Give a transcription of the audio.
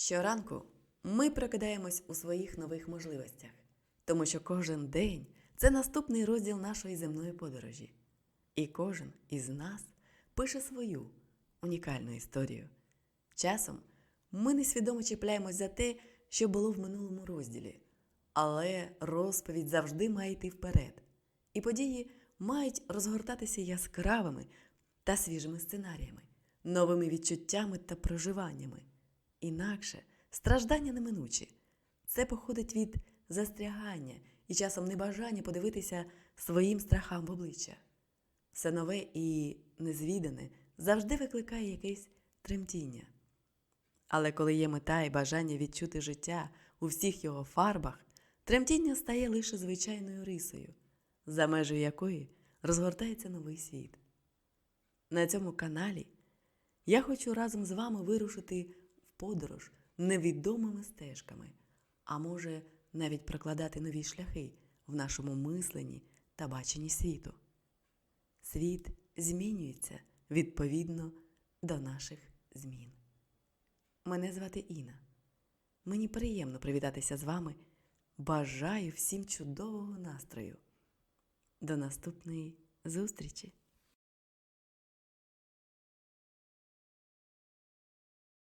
Щоранку ми прокидаємось у своїх нових можливостях, тому що кожен день це наступний розділ нашої земної подорожі. І кожен із нас пише свою унікальну історію. Часом ми несвідомо чіпляємось за те, що було в минулому розділі, але розповідь завжди має йти вперед, і події мають розгортатися яскравими та свіжими сценаріями, новими відчуттями та проживаннями. Інакше страждання неминучі. Це походить від застрягання і часом небажання подивитися своїм страхам в обличчя. Все нове і незвідане завжди викликає якесь тремтіння. Але коли є мета і бажання відчути життя у всіх його фарбах, тремтіння стає лише звичайною рисою, за межею якої розгортається новий світ. На цьому каналі я хочу разом з вами вирушити подорож невідомими стежками, а може навіть прокладати нові шляхи в нашому мисленні та баченні світу. Світ змінюється відповідно до наших змін. Мене звати Інна. Мені приємно привітатися з вами. Бажаю всім чудового настрою. До наступної зустрічі!